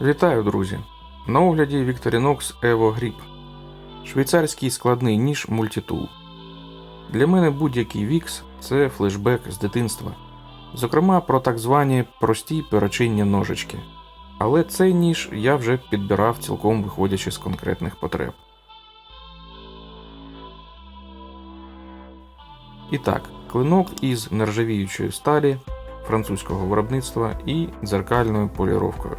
Вітаю, друзі! На огляді Victorinox Evo Grip. Швейцарський складний ніж мультитул. Для мене будь-який Vix це флешбек з дитинства. Зокрема, про так звані прості перочинні ножички. Але цей ніж я вже підбирав цілком виходячи з конкретних потреб. І так, клинок із нержавіючої сталі французького виробництва і дзеркальною поліровкою.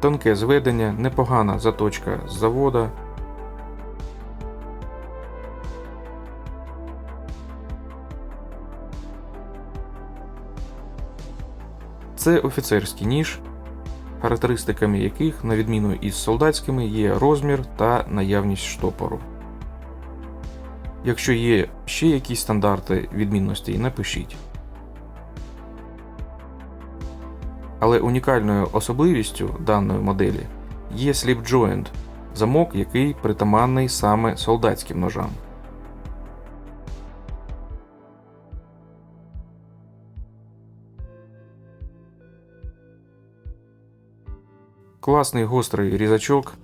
Тонке зведення, непогана заточка з завода. Це офіцерський ніж, характеристиками яких, на відміну із солдатськими, є розмір та наявність штопору. Якщо є ще якісь стандарти відмінностей, напишіть. Але унікальною особливістю даної моделі є slip joint – замок, який притаманний саме солдатським ножам. Класний гострий різачок,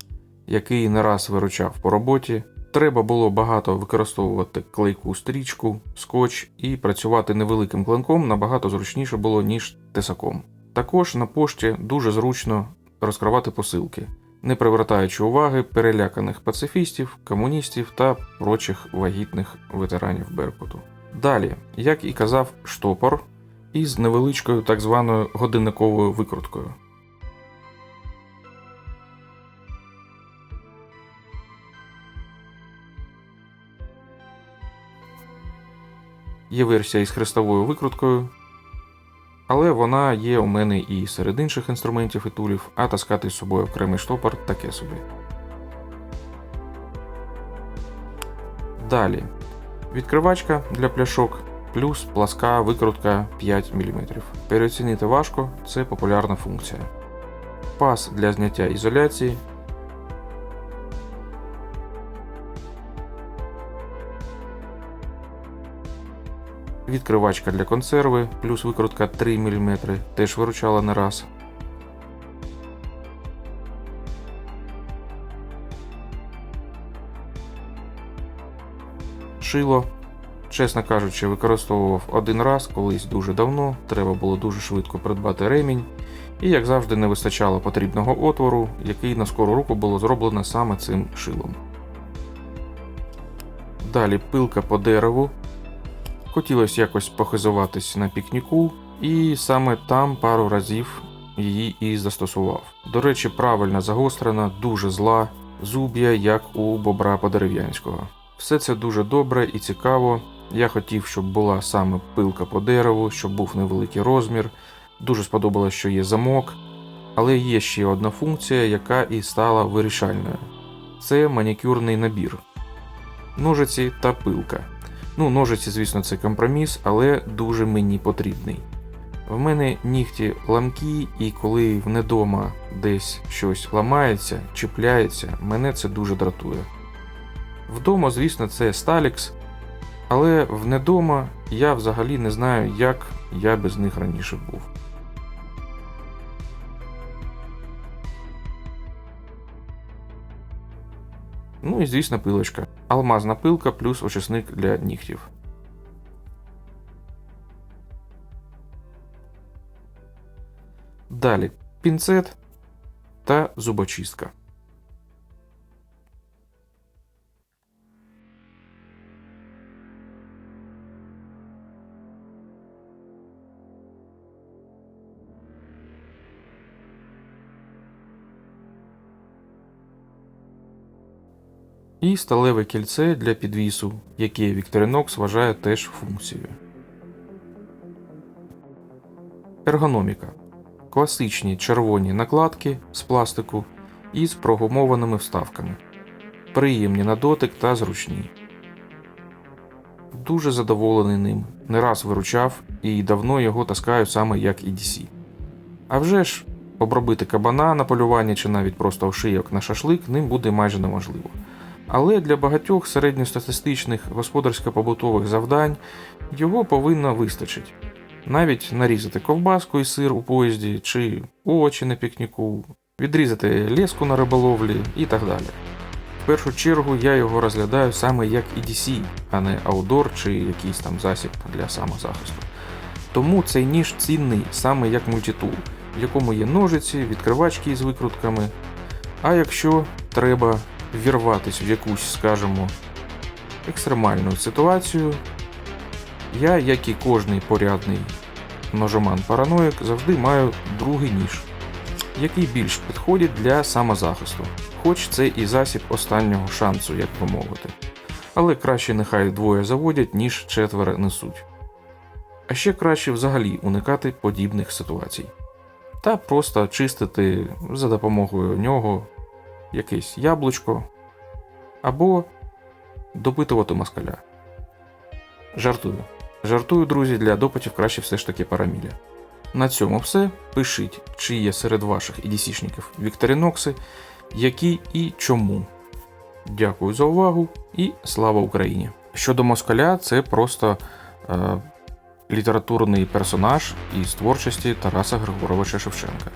який не раз виручав по роботі. Треба було багато використовувати клейку стрічку, скотч і працювати невеликим клинком набагато зручніше було, ніж тесаком. Також на пошті дуже зручно розкривати посилки, не привертаючи уваги переляканих пацифістів, комуністів та прочих вагітних ветеранів Беркуту. Далі, як і казав, штопор із невеличкою так званою годинниковою викруткою. Є версія із хрестовою викруткою, але вона є у мене і серед інших інструментів і тулів, а таскати з собою окремий штопор таке собі. Далі. Відкривачка для пляшок плюс пласка викрутка 5 мм. Переоцінити важко, це популярна функція. Пас для зняття ізоляції. Відкривачка для консерви, плюс викрутка 3 мм, теж виручала не раз. Шило. Чесно кажучи, використовував один раз, колись дуже давно, треба було дуже швидко придбати ремінь, і, як завжди, не вистачало потрібного отвору, який на скору руку було зроблено саме цим шилом. Далі пилка по дереву, Хотілося якось похизуватись на пікніку, і саме там пару разів її і застосував. До речі, правильно загострена, дуже зла, зуб'я, як у бобра подерев'янського. Все це дуже добре і цікаво. Я хотів, щоб була саме пилка по дереву, щоб був невеликий розмір. Дуже сподобалось, що є замок. Але є ще одна функція, яка і стала вирішальною: це манікюрний набір, ножиці та пилка. Ну, ножиці, звісно, це компроміс, але дуже мені потрібний. В мене нігті ламкі, і коли внедома десь щось ламається, чіпляється, мене це дуже дратує. Вдома, звісно, це Сталікс, але внедома я взагалі не знаю, як я без них раніше був. Ну і звісно, пилочка. Алмазна пилка плюс очисник для нігтів. Далі пінцет та зубочистка. І сталеве кільце для підвісу, яке Victorinox вважає теж функцією. Ергономіка. Класичні червоні накладки з пластику із прогумованими вставками. Приємні на дотик та зручні. Дуже задоволений ним. Не раз виручав і давно його таскаю саме як EDC. А вже ж, обробити кабана на полювання чи навіть просто ошийок на шашлик ним буде майже неможливо. Але для багатьох середньостатистичних господарсько-побутових завдань його повинно вистачити. Навіть нарізати ковбаску і сир у поїзді, чи овочі на пікніку, відрізати леску на риболовлі і так далі. В першу чергу я його розглядаю саме як EDC, а не аудор чи якийсь там засіб для самозахисту. Тому цей ніж цінний саме як мультитул, в якому є ножиці, відкривачки із викрутками. А якщо треба вірватись в якусь, скажімо, екстремальну ситуацію, я, як і кожний порядний ножоман параноїк, завжди маю другий ніж, який більш підходить для самозахисту, хоч це і засіб останнього шансу, як би мовити. Але краще нехай двоє заводять, ніж четверо несуть. А ще краще взагалі уникати подібних ситуацій. Та просто чистити за допомогою нього якесь яблучко або допитувати москаля. Жартую. Жартую, друзі, для допитів краще все ж таки параміля. На цьому все. Пишіть, чи є серед ваших EDC-шників Вікторінокси, які і чому. Дякую за увагу і слава Україні! Щодо москаля, це просто е, літературний персонаж із творчості Тараса Григоровича Шевченка.